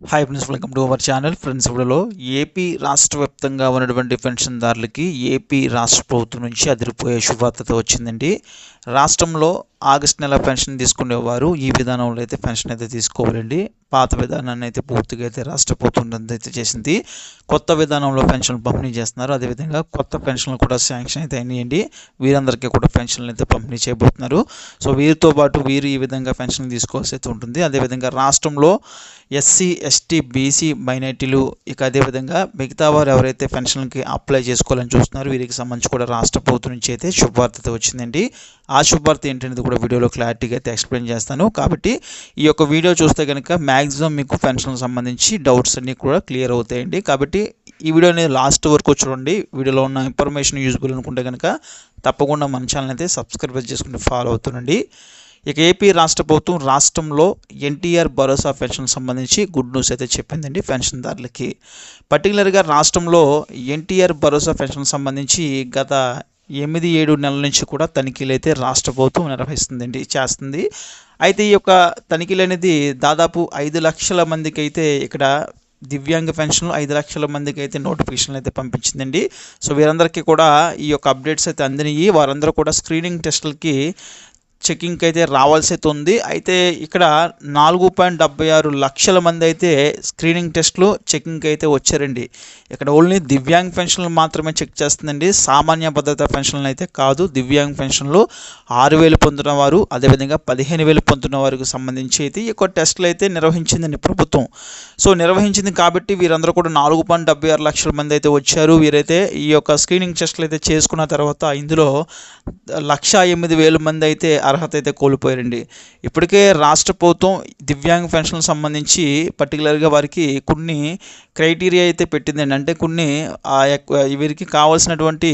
Hi friends welcome to our channel friends ఇప్పుడులో AP రాష్ట్ర వ్యాప్తంగా ఉన్నటువంటి పెన్షన్దారులకి ఏపీ రాష్ట్ర ప్రభుత్వం నుంచి అదిరిపోయే శుభార్తతో వచ్చిందండి. రాష్ట్రంలో ఆగస్ట్ నెల పెన్షన్ తీసుకునేవారు. ఈ విధానంలో అయితే పెన్షన్ అయితే తీసుకోవాలండి. పాత విధానాన్ని అయితే పూర్తిగా అయితే రాష్ట్ర ప్రభుత్వం అయితే చేసింది. కొత్త విధానంలో పెన్షన్లు పంపిణీ చేస్తున్నారు. అదేవిధంగా కొత్త పెన్షన్లు కూడా శాంక్షన్ అయితే అయినాయండి. వీరందరికీ కూడా పెన్షన్లు అయితే పంపిణీ చేయబోతున్నారు. సో వీరితో పాటు వీరు ఈ విధంగా పెన్షన్ తీసుకోవాల్సి అయితే ఉంటుంది. అదేవిధంగా రాష్ట్రంలో ఎస్సీ ఎస్టీ బీసీ మైనార్టీలు ఇక అదేవిధంగా మిగతా వారు ఎవరైతే పెన్షన్కి అప్లై చేసుకోవాలని చూస్తున్నారో వీరికి సంబంధించి కూడా రాష్ట్ర ప్రభుత్వం నుంచి అయితే శుభవార్త వచ్చిందండి. ఆ శుభవార్త ఏంటనేది కూడా వీడియోలో క్లారిటీగా అయితే ఎక్స్ప్లెయిన్ చేస్తాను. కాబట్టి ఈ యొక్క వీడియో చూస్తే కనుక మ్యాక్సిమం మీకు పెన్షన్ సంబంధించి డౌట్స్ అన్నీ కూడా క్లియర్ అవుతాయండి. కాబట్టి ఈ అనేది లాస్ట్ వరకు చూడండి. వీడియోలో ఉన్న ఇన్ఫర్మేషన్ యూజ్ఫుల్ అనుకుంటే కనుక తప్పకుండా మన ఛానల్ అయితే సబ్స్క్రైబ్ చేసుకుంటే ఫాలో అవుతుండండి. ఇక ఏపీ రాష్ట్ర ప్రభుత్వం రాష్ట్రంలో ఎన్టీఆర్ భరోసా పెన్షన్ సంబంధించి గుడ్ న్యూస్ అయితే చెప్పిందండి పెన్షన్దారులకి. పర్టికులర్గా రాష్ట్రంలో ఎన్టీఆర్ భరోసా పెన్షన్ సంబంధించి గత ఎనిమిది ఏడు నెలల నుంచి కూడా తనిఖీలు అయితే రాష్ట్ర ప్రభుత్వం నిర్వహిస్తుందండి చేస్తుంది. అయితే ఈ యొక్క తనిఖీలు అనేది దాదాపు ఐదు లక్షల మందికి అయితే ఇక్కడ దివ్యాంగ పెన్షన్లు ఐదు లక్షల మందికి అయితే నోటిఫికేషన్లు అయితే పంపించిందండి. సో వీరందరికీ కూడా ఈ యొక్క అప్డేట్స్ అయితే అందినాయి వారందరూ కూడా స్క్రీనింగ్ టెస్టులకి చెకింగ్కి అయితే రావాల్సి అయితే ఉంది అయితే ఇక్కడ నాలుగు పాయింట్ డెబ్బై ఆరు లక్షల మంది అయితే స్క్రీనింగ్ టెస్ట్లు చెకింగ్కి అయితే వచ్చారండి. ఇక్కడ ఓన్లీ దివ్యాంగ్ పెన్షన్లు మాత్రమే చెక్ చేస్తుందండి. సామాన్య భద్రత పెన్షన్లు అయితే కాదు దివ్యాంగ్ పెన్షన్లు ఆరు వేలు పొందుతున్న వారు అదేవిధంగా పదిహేను వేలు పొందుతున్న వారికి సంబంధించి అయితే ఈ యొక్క టెస్టులు అయితే నిర్వహించిందండి ప్రభుత్వం. సో నిర్వహించింది కాబట్టి వీరందరూ కూడా నాలుగు పాయింట్ డెబ్బై ఆరు లక్షల మంది అయితే వచ్చారు. వీరైతే ఈ యొక్క స్క్రీనింగ్ టెస్టులు అయితే చేసుకున్న తర్వాత ఇందులో లక్ష ఎనిమిది వేల మంది అయితే అర్హత అయితే కోల్పోయారండి. ఇప్పటికే రాష్ట్ర ప్రభుత్వం దివ్యాంగ పెన్షన్ సంబంధించి పర్టికులర్గా వారికి కొన్ని క్రైటీరియా అయితే పెట్టిందండి. అంటే కొన్ని ఆ యొక్క వీరికి కావాల్సినటువంటి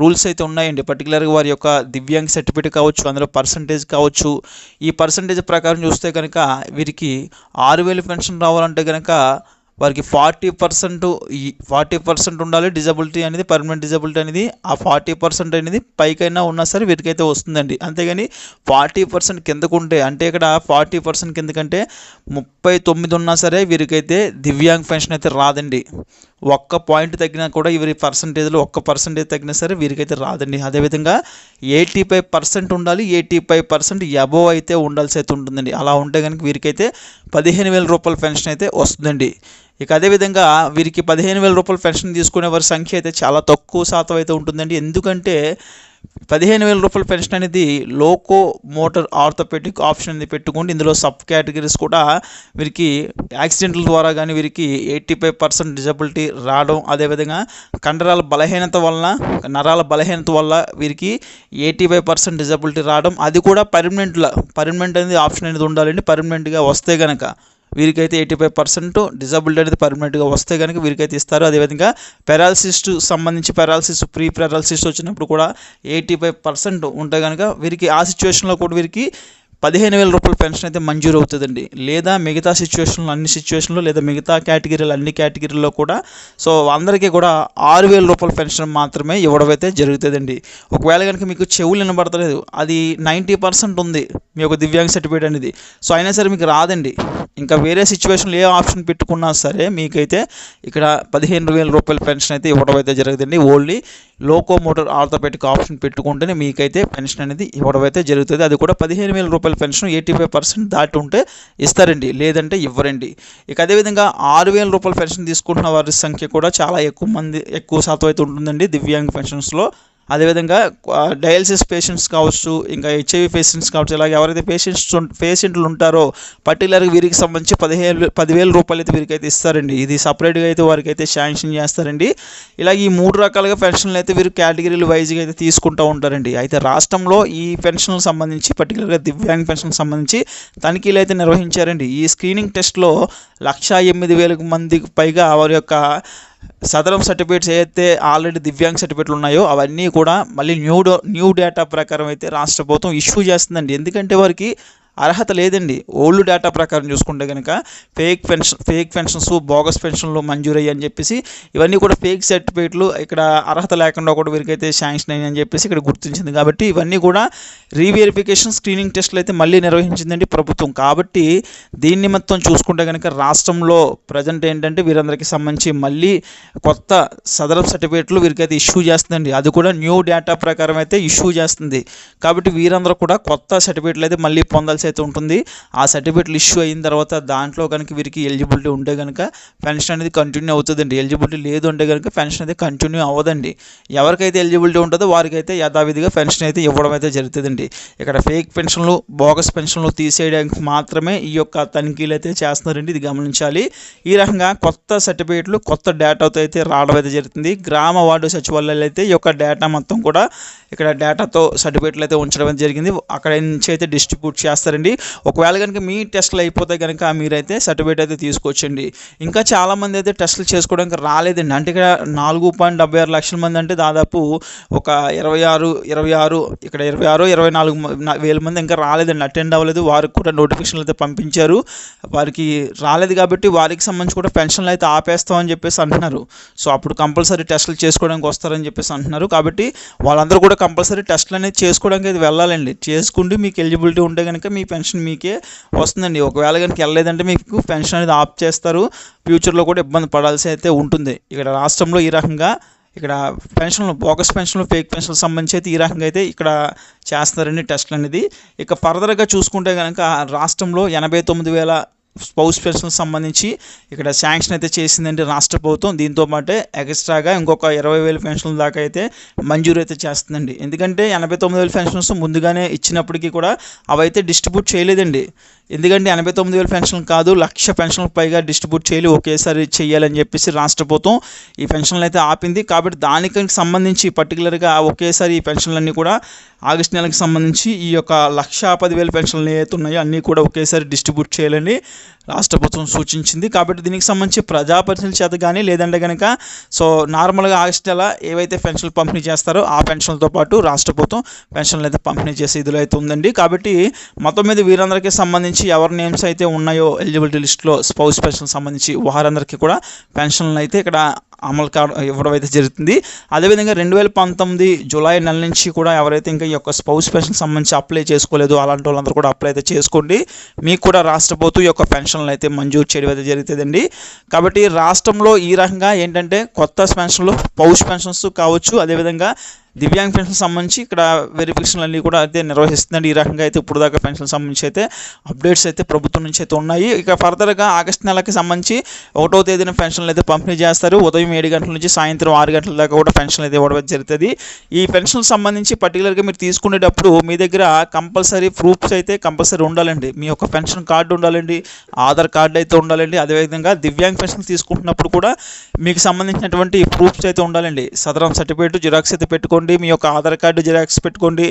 రూల్స్ అయితే ఉన్నాయండి. పర్టికులర్గా వారి యొక్క దివ్యాంగ సర్టిఫికేట్ కావచ్చు అందులో పర్సంటేజ్ కావచ్చు. ఈ పర్సంటేజ్ ప్రకారం చూస్తే కనుక వీరికి ఆరు వేలు పెన్షన్ రావాలంటే కనుక వారికి ఫార్టీ పర్సెంట్ ఫార్టీ పర్సెంట్ ఉండాలి డిజబిలిటీ అనేది పర్మనెంట్ డిజబిలిటీ అనేది ఆ ఫార్టీ పర్సెంట్ అనేది పైకైనా ఉన్నా సరే వీరికైతే వస్తుందండి. అంతేగాని ఫార్టీ పర్సెంట్ కిందకు ఉంటే అంటే ఇక్కడ ఫార్టీ పర్సెంట్ కిందకంటే ముప్పై తొమ్మిది ఉన్నా సరే వీరికైతే దివ్యాంగ్ పెన్షన్ అయితే రాదండి. ఒక్క పాయింట్ తగ్గినా కూడా వీరి పర్సంటేజ్లో ఒక్క పర్సంటేజ్ తగ్గినా సరే వీరికైతే రాదండి. అదేవిధంగా ఎయిటీ ఫైవ్ పర్సెంట్ ఉండాలి ఎయిటీ ఫైవ్ పర్సెంట్ అబోవ్ అయితే ఉండాల్సి అయితే ఉంటుందండి. అలా ఉంటే కనుక వీరికైతే పదిహేను వేల రూపాయల పెన్షన్ అయితే వస్తుందండి. ఇక అదేవిధంగా వీరికి పదిహేను వేల రూపాయల పెన్షన్ తీసుకునే వారి సంఖ్య అయితే చాలా తక్కువ శాతం అయితే ఉంటుందండి. ఎందుకంటే పదిహేను వేల రూపాయల పెన్షన్ అనేది లోకో మోటార్ ఆర్థోపెటిక్ ఆప్షన్ అనేది పెట్టుకోండి. ఇందులో సబ్ కేటగిరీస్ కూడా వీరికి యాక్సిడెంట్ల ద్వారా కానీ వీరికి ఎయిటీ ఫైవ్ పర్సెంట్ డిజబిలిటీ రావడం అదేవిధంగా కండరాల బలహీనత వలన నరాల బలహీనత వల్ల వీరికి ఎయిటీ ఫైవ్ పర్సెంట్ డిజబిలిటీ రావడం. అది కూడా పర్మనెంట్లో పర్మనెంట్ అనేది ఆప్షన్ అనేది ఉండాలండి. పర్మనెంట్గా వస్తే కనుక వీరికైతే ఎయిటీ ఫైవ్ పర్సెంట్ డిజబిలిటీ అనేది పర్మనెంట్గా వస్తే కనుక వీరికైతే ఇస్తారు. అదేవిధంగా పెరాలసిస్ సంబంధించి పెరాలసిస్ ప్రీ పెరాలసిస్ వచ్చినప్పుడు కూడా ఎయిటీ ఫైవ్ పర్సెంట్ ఉంటే కనుక వీరికి ఆ సిచ్యువేషన్లో కూడా వీరికి పదిహేను వేల రూపాయల పెన్షన్ అయితే మంజూరు అవుతుందండి. లేదా మిగతా సిచ్యువేషన్లో అన్ని సిచ్యువేషన్లో లేదా మిగతా కేటగిరీలు అన్ని కేటగిరీల్లో కూడా సో అందరికీ కూడా ఆరు వేల రూపాయల పెన్షన్ మాత్రమే ఇవ్వడం అయితే జరుగుతుందండి. ఒకవేళ కనుక మీకు చెవులు వినబడతలేదు అది నైంటీ పర్సెంట్ ఉంది మీ యొక్క దివ్యాంగ సర్టిఫికేట్ అనేది. సో అయినా సరే మీకు రాదండి. ఇంకా వేరే సిచ్యువేషన్లో ఏ ఆప్షన్ పెట్టుకున్నా సరే మీకైతే ఇక్కడ పదిహేను వేల రూపాయల పెన్షన్ అయితే ఇవ్వడం అయితే జరుగుతుంది only loco motor orthopedic option పెట్టుకుంటేనే మీకైతే పెన్షన్ అనేది ఇవ్వడం అయితే జరుగుతుంది. అది కూడా పదిహేను వేల రూపాయలు పెన్షన్ ఎయిటీ ఫైవ్ పర్సెంట్ దాటి ఉంటే ఇస్తారండి లేదంటే ఇవ్వరండి. ఇక అదేవిధంగా ఆరు వేల రూపాయల పెన్షన్ తీసుకుంటున్న వారి సంఖ్య కూడా చాలా ఎక్కువ మంది ఎక్కువ శాతం అయితే ఉంటుందండి దివ్యాంగ పెన్షన్స్లో. అదేవిధంగా డయాలసిస్ పేషెంట్స్ కావచ్చు ఇంకా హెచ్ఐవి పేషెంట్స్ కావచ్చు ఇలాగ ఎవరైతే పేషెంట్స్ పేషెంట్లు ఉంటారో పర్టికులర్గా వీరికి సంబంధించి పదిహేను పదివేల రూపాయలు అయితే వీరికైతే ఇస్తారండి. ఇది సపరేట్గా అయితే వారికి అయితే శాంక్షన్ చేస్తారండి. ఇలా ఈ మూడు రకాలుగా పెన్షన్లు అయితే వీరు కేటగిరీలు వైజ్గా అయితే తీసుకుంటూ ఉంటారండి. అయితే రాష్ట్రంలో ఈ పెన్షన్లకు సంబంధించి పర్టికులర్గా దివ్యాంగ్ పెన్షన్కి సంబంధించి తనిఖీలు అయితే నిర్వహించారండి. ఈ స్క్రీనింగ్ టెస్ట్లో లక్షా ఎనిమిది వేలకు మందికి పైగా వారి యొక్క సదరం సర్టిఫికేట్స్ ఏదైతే ఆల్రెడీ దివ్యాంగ్ సర్టిఫికేట్లు ఉన్నాయో అవన్నీ కూడా మళ్ళీ న్యూ న్యూ డేటా ప్రకారం అయితే రాష్ట్ర ప్రభుత్వం ఇష్యూ చేస్తుందండి. ఎందుకంటే వారికి అర్హత లేదండి. ఓల్డ్ డేటా ప్రకారం చూసుకుంటే కనుక fake pension fake pensions bogus పెన్షన్లు మంజూరయ్యి అని చెప్పేసి ఇవన్నీ కూడా ఫేక్ సర్టిఫికేట్లు ఇక్కడ అర్హత లేకుండా కూడా వీరికైతే శాంక్షన్ అయ్యాయని అని చెప్పేసి ఇక్కడ గుర్తించింది. కాబట్టి ఇవన్నీ కూడా రీవెరిఫికేషన్ స్క్రీనింగ్ టెస్టులు అయితే మళ్ళీ నిర్వహించిందండి ప్రభుత్వం. కాబట్టి దీన్ని మొత్తం చూసుకుంటే కనుక రాష్ట్రంలో ప్రజెంట్ ఏంటంటే వీరందరికీ సంబంధించి మళ్ళీ కొత్త సదరం సర్టిఫికేట్లు వీరికైతే ఇష్యూ చేస్తుందండి. అది కూడా న్యూ డేటా ప్రకారం అయితే ఇష్యూ చేస్తుంది. కాబట్టి వీరందరూ కూడా కొత్త సర్టిఫికేట్లు అయితే మళ్ళీ పొందాల్సి అయితే ఉంటుంది. ఆ సర్టిఫికేట్లు ఇష్యూ అయిన తర్వాత దాంట్లో కనుక వీరికి ఎలిజిబిలిటీ ఉంటే కనుక పెన్షన్ అనేది కంటిన్యూ అవుతుందండి. ఎలిజిబిలిటీ లేదు అంటే కనుక పెన్షన్ అయితే కంటిన్యూ అవ్వదండి. ఎవరికైతే ఎలిజిబిలిటీ ఉంటుందో వారికైతే యథావిధిగా పెన్షన్ అయితే ఇవ్వడం అయితే జరుగుతుందండి. ఇక్కడ ఫేక్ పెన్షన్లు బోగస్ పెన్షన్లు తీసేయడానికి మాత్రమే ఈ యొక్క తనిఖీలు అయితే చేస్తున్నారండి. ఇది గమనించాలి. ఈ రకంగా కొత్త సర్టిఫికేట్లు కొత్త డేటాతో అయితే రావడం అయితే జరుగుతుంది. గ్రామ వార్డు సచివాలయాలు అయితే ఈ యొక్క డేటా మొత్తం కూడా ఇక్కడ డేటాతో సర్టిఫికేట్లు అయితే ఉంచడం జరిగింది. అక్కడ నుంచి అయితే డిస్ట్రిబ్యూట్ చేస్తారండి. ఒకవేళ కనుక మీ టెస్ట్లు అయిపోతే కనుక మీరైతే సర్టిఫికేట్ అయితే తీసుకొచ్చండి ఇంకా చాలామంది అయితే టెస్టులు చేసుకోవడానికి రాలేదండి. అంటే ఇక్కడ నాలుగు పాయింట్ డెబ్బై ఆరు లక్షల మంది అంటే దాదాపు ఒక ఇరవై ఆరు ఇరవై ఆరు ఇక్కడ ఇరవై ఆరు ఇరవై నాలుగు వేల మంది ఇంకా రాలేదండి. అటెండ్ అవ్వలేదు. వారికి కూడా నోటిఫికేషన్లు అయితే పంపించారు. వారికి రాలేదు కాబట్టి వారికి సంబంధించి కూడా పెన్షన్లు అయితే ఆపేస్తామని చెప్పేసి అంటున్నారు. సో అప్పుడు కంపల్సరీ టెస్టులు చేసుకోవడానికి వస్తారని చెప్పేసి అంటున్నారు. కాబట్టి వాళ్ళందరూ కూడా కంపల్సరీ టెస్ట్లు అనేది చేసుకోవడానికి అయితే వెళ్ళాలండి. చేసుకుంటూ మీకు ఎలిజిబిలిటీ ఉంటే కనుక మీ పెన్షన్ మీకే వస్తుందండి. ఒకవేళ కనుక వెళ్ళలేదంటే మీకు పెన్షన్ అనేది ఆఫ్ చేస్తారు. ఫ్యూచర్లో కూడా ఇబ్బంది పడాల్సి అయితే ఉంటుంది. ఇక్కడ రాష్ట్రంలో ఈ రకంగా ఇక్కడ పెన్షన్లు బోగస్ పెన్షన్లు ఫేక్ పెన్షన్లు సంబంధించి అయితే ఈ రకంగా అయితే ఇక్కడ చేస్తారండి టెస్ట్లు అనేది. ఇక ఫర్దర్గా చూసుకుంటే కనుక రాష్ట్రంలో ఎనభై తొమ్మిది వేల స్పౌస్ పెన్షన్ సంబంధించి ఇక్కడ శాంక్షన్ అయితే చేసిందండి రాష్ట్ర ప్రభుత్వం. దీంతో పాటే ఎక్స్ట్రాగా ఇంకొక ఇరవై వేల పెన్షన్ల దాకా అయితే మంజూరు అయితే చేస్తుందండి. ఎందుకంటే ఎనభై తొమ్మిది వేల పెన్షన్స్ ముందుగానే ఇచ్చినప్పటికీ కూడా అవైతే డిస్ట్రిబ్యూట్ చేయలేదండి. ఎందుకంటే ఎనభై తొమ్మిది వేల పెన్షన్లు కాదు లక్ష పెన్షన్లకు పైగా డిస్ట్రిబ్యూట్ చేయాలి ఒకేసారి చేయాలని చెప్పేసి రాష్ట్ర ప్రభుత్వం ఈ పెన్షన్లు అయితే ఆపింది. కాబట్టి దానికి సంబంధించి పర్టికులర్గా ఒకేసారి ఈ పెన్షన్లన్నీ కూడా ఆగస్టు నెలకు సంబంధించి ఈ యొక్క లక్ష పదివేల పెన్షన్లు ఏవైతే ఉన్నాయో అన్నీ కూడా ఒకేసారి డిస్ట్రిబ్యూట్ చేయాలని రాష్ట్ర ప్రభుత్వం సూచించింది. కాబట్టి దీనికి సంబంధించి ప్రజా చేత కానీ లేదంటే కనుక సో నార్మల్గా ఆగస్ట్ నెల ఏవైతే పెన్షన్లు పంపిణీ చేస్తారో ఆ పెన్షన్లతో పాటు రాష్ట్ర ప్రభుత్వం పెన్షన్లు అయితే పంపిణీ చేసే ఇదిలో అయితే ఉందండి. కాబట్టి మొత్తం మీద వీరందరికీ సంబంధించి ఎవరి నేమ్స్ అయితే ఉన్నాయో ఎలిజిబిలిటీ లిస్ట్లో స్పౌస్ పెన్షన్ సంబంధించి వారందరికీ కూడా పెన్షన్లు అయితే ఇక్కడ అమలు కా ఇవ్వడం అయితే జరుగుతుంది. అదేవిధంగా రెండు వేల పంతొమ్మిది జూలై నెల నుంచి కూడా ఎవరైతే ఇంకా ఈ యొక్క స్పౌస్ పెన్షన్ సంబంధించి అప్లై చేసుకోలేదు అలాంటి వాళ్ళందరూ కూడా అప్లై అయితే చేసుకోండి. మీకు కూడా రాష్ట్ర ప్రభుత్వం యొక్క పెన్షన్లు అయితే మంజూరు చేయడం అయితే జరుగుతుందండి. కాబట్టి రాష్ట్రంలో ఈ రకంగా ఏంటంటే కొత్త పెన్షన్లు పౌష్ పెన్షన్స్ కావచ్చు అదేవిధంగా దివ్యాంగ్ పెన్షన్ సంబంధించి ఇక్కడ వెరిఫికేషన్లు అన్నీ కూడా అయితే నిర్వహిస్తుందండి. ఈ రకంగా అయితే ఇప్పుడు దాకా పెన్షన్ సంబంధించి అయితే అప్డేట్స్ అయితే ప్రభుత్వం నుంచి అయితే ఉన్నాయి. ఇక ఫర్దర్గా ఆగస్ట్ నెలకి సంబంధించి ఒకటో తేదీన పెన్షన్లు అయితే పంపిణీ చేస్తారు. ఉదయం ఏడు గంటల నుంచి సాయంత్రం ఆరు గంటల దాకా కూడా పెన్షన్ అయితే ఇవ్వడం జరుగుతుంది. ఈ పెన్షన్ సంబంధించి పర్టికులర్గా మీరు తీసుకునేటప్పుడు మీ దగ్గర కంపల్సరీ ప్రూఫ్స్ అయితే కంపల్సరీ ఉండాలండి. మీ యొక్క పెన్షన్ కార్డు ఉండాలండి ఆధార్ కార్డు అయితే ఉండాలండి. అదేవిధంగా దివ్యాంగ్ పెన్షన్ తీసుకుంటున్నప్పుడు కూడా మీకు సంబంధించినటువంటి ప్రూఫ్స్ అయితే ఉండాలండి. సదరం సర్టిఫికేట్ జిరాక్స్ అయితే పెట్టుకోండి మీ యొక్క ఆధార్ కార్డు జిరాక్స్ పెట్టుకోండి.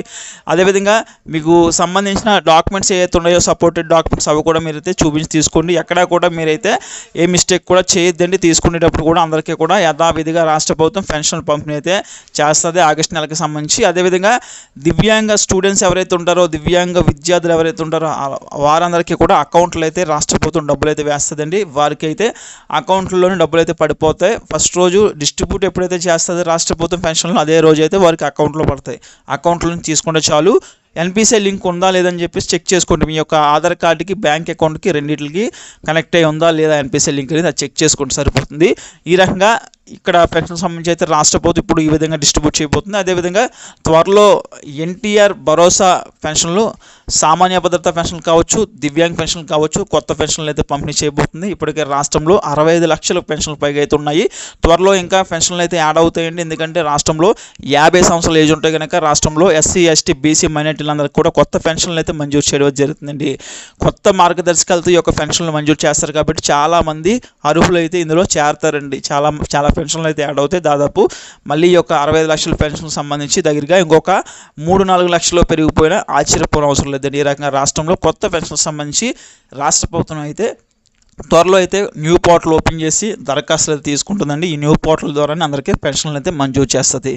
అదేవిధంగా మీకు సంబంధించిన డాక్యుమెంట్స్ ఏవైతే ఉన్నాయో సపోర్టెడ్ డాక్యుమెంట్స్ అవి కూడా మీరైతే చూపించి తీసుకోండి. ఎక్కడా కూడా మీరైతే ఏ మిస్టేక్ కూడా చేయొద్దండి. తీసుకునేటప్పుడు కూడా అందరికీ కూడా యథావిధిగా రాష్ట్ర ప్రభుత్వం పెన్షన్ పంపిణీ అయితే చేస్తుంది ఆగస్టు నెలకి సంబంధించి. అదేవిధంగా దివ్యాంగ స్టూడెంట్స్ ఎవరైతే ఉంటారో దివ్యాంగ విద్యార్థులు ఎవరైతే ఉంటారో వారందరికీ కూడా అకౌంట్లో అయితే రాష్ట్ర ప్రభుత్వం డబ్బులు అయితే వేస్తుందండి. వారికి అయితే అకౌంట్లోనే డబ్బులు అయితే పడిపోతాయి. ఫస్ట్ రోజు డిస్ట్రిబ్యూట్ ఎప్పుడైతే చేస్తుందో రాష్ట్ర ప్రభుత్వం పెన్షన్లు అదే రోజు అయితే వారికి అకౌంట్లో పడతాయి. అకౌంట్లో నుంచి తీసుకుంటే చాలు. ఎన్పిసిఐ లింక్ ఉందా లేదని చెప్పేసి చెక్ చేసుకోండి. మీ యొక్క ఆధార్ కార్డుకి బ్యాంక్ అకౌంట్కి రెండింటికి కనెక్ట్ అయి ఉందా లేదా ఎన్పిసిఐ లింక్ అనేది అది చెక్ చేసుకుంటే సరిపోతుంది. ఈ రకంగా ఇక్కడ పెన్షన్ సంబంధించి అయితే రాష్ట్ర ప్రభుత్వం ఇప్పుడు ఈ విధంగా డిస్ట్రిబ్యూట్ చేయబోతుంది. అదేవిధంగా త్వరలో ఎన్టీఆర్ భరోసా పెన్షన్లు సామాన్య భద్రత పెన్షన్లు కావచ్చు దివ్యాంగ్ పెన్షన్లు కావచ్చు కొత్త పెన్షన్లు అయితే పంపిణీ చేయబోతుంది. ఇప్పటికే రాష్ట్రంలో అరవై ఐదు లక్షల పెన్షన్లు పైగా అయితే ఉన్నాయి. త్వరలో ఇంకా పెన్షన్లు అయితే యాడ్ అవుతాయండి. ఎందుకంటే రాష్ట్రంలో యాభై సంవత్సరాల ఏజ్ ఉంటే కనుక రాష్ట్రంలో ఎస్సీ ఎస్టీ బీసీ మైనార్టీలందరికీ కూడా కొత్త పెన్షన్లు అయితే మంజూరు చేయడం జరుగుతుందండి. కొత్త మార్గదర్శకాలతో ఈ యొక్క పెన్షన్లు మంజూరు చేస్తారు కాబట్టి చాలామంది అర్హులు అయితే ఇందులో చేరతారండి. చాలా చాలా పెన్షన్లు అయితే యాడ్ అవుతాయి. దాదాపు మళ్ళీ ఒక యొక్క అరవై ఐదు లక్షల పెన్షన్కి సంబంధించి దగ్గరగా ఇంకొక మూడు నాలుగు లక్షలు పెరిగిపోయినా ఆశ్చర్యపోవడం అవసరం లేదండి. ఈ రకంగా రాష్ట్రంలో కొత్త పెన్షన్కి సంబంధించి రాష్ట్ర ప్రభుత్వం అయితే త్వరలో అయితే న్యూ పోర్టల్ ఓపెన్ చేసి దరఖాస్తులు అయితే తీసుకుంటుందండి. ఈ న్యూ పోర్టల్ ద్వారానే అందరికీ పెన్షన్లు అయితే మంజూరు చేస్తుంది.